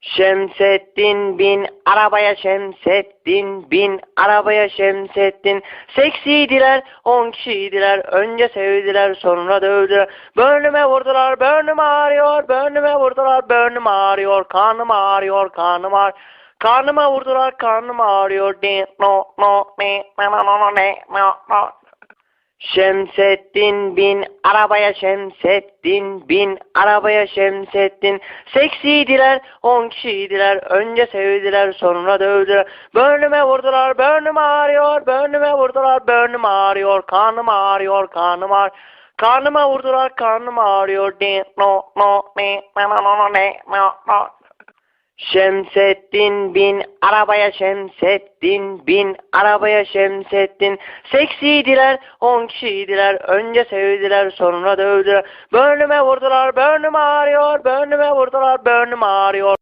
Şemsettin bin arabaya Şemsettin bin arabaya Şemsettin. Seksiydiler on kişiydiler önce sevdiler sonra dövdüler. Bönüme vurdular bönüm ağrıyor bönüme vurdular bönüm ağrıyor karnım ağrıyor karnım ağrıyor. Karnıma vurdular karnım ağrıyor. Di, no, no, na, na, na, ne, no, no. Şemsettin bin arabaya Şemsettin bin arabaya Şemsettin. Seksiydiler on kişiydiler önce sevdiler sonra dövdüler. Bönüme vurdular bönüm ağrıyor bönüme vurdular bönüm ağrıyor karnım ağrıyor karnım ağrıyor. Karnıma vurdular karnım ağrıyor Şemsettin bin arabaya Şemsettin bin arabaya Şemsettin. Seksiydiler on kişiydiler önce sevdiler sonra dövdüler. Bönüme vurdular bönüm ağrıyor bönüme vurdular bönüm ağrıyor